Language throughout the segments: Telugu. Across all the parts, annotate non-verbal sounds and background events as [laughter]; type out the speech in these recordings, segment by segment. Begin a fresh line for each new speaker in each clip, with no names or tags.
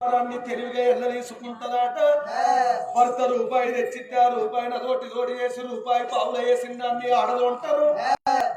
తెలివిగా ఎల్ల తీసుకుంటదట. భర్త రూపాయి తెచ్చితే ఆ రూపాయి తోటి చేసి రూపాయి పావుల వేసిన దాన్ని ఆడలు ఉంటారు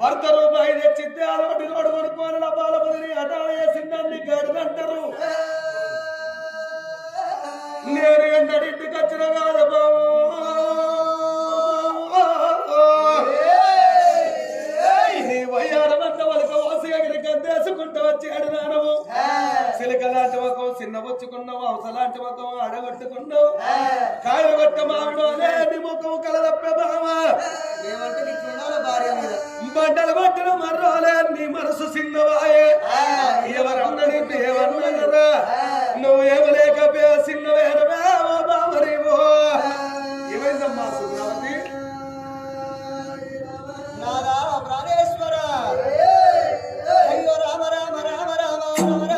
భర్త రూపాయి తెచ్చితే ఆ రోటి రోడ్డు కొనుక్కొని డబ్బాల బదిలి అటాలు వేసిన దాన్ని గడిదంటారు నేను [laughs] ఎంతడింటికి వచ్చిన కాదు బాబు
మీద
బండలు కొట్టిన మర్రాలే నీ మనసు చిన్నవాయే. ఎవరన్నా నిన్ను ఏమన్నారా నువ్వు ఏమలేకపోయా చిన్నవేరవే ఓ బావరివో ఏమైందమ్మా సుబ్రావతి
నాదా ప్రాణేశ్వర. అయ్యో రామ రామ రామ రామ రామ.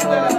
Thank you.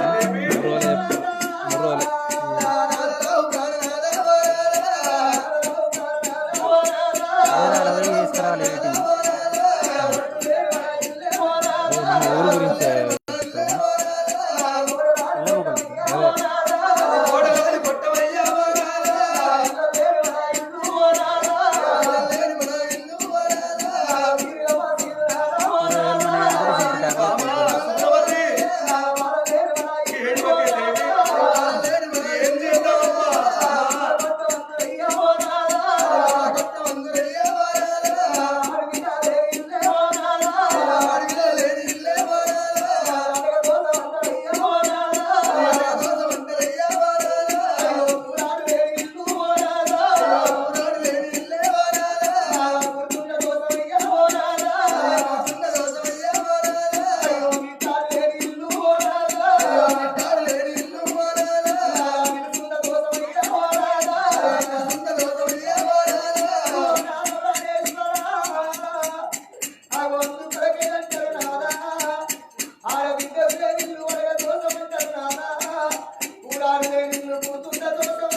నీకు తుండదో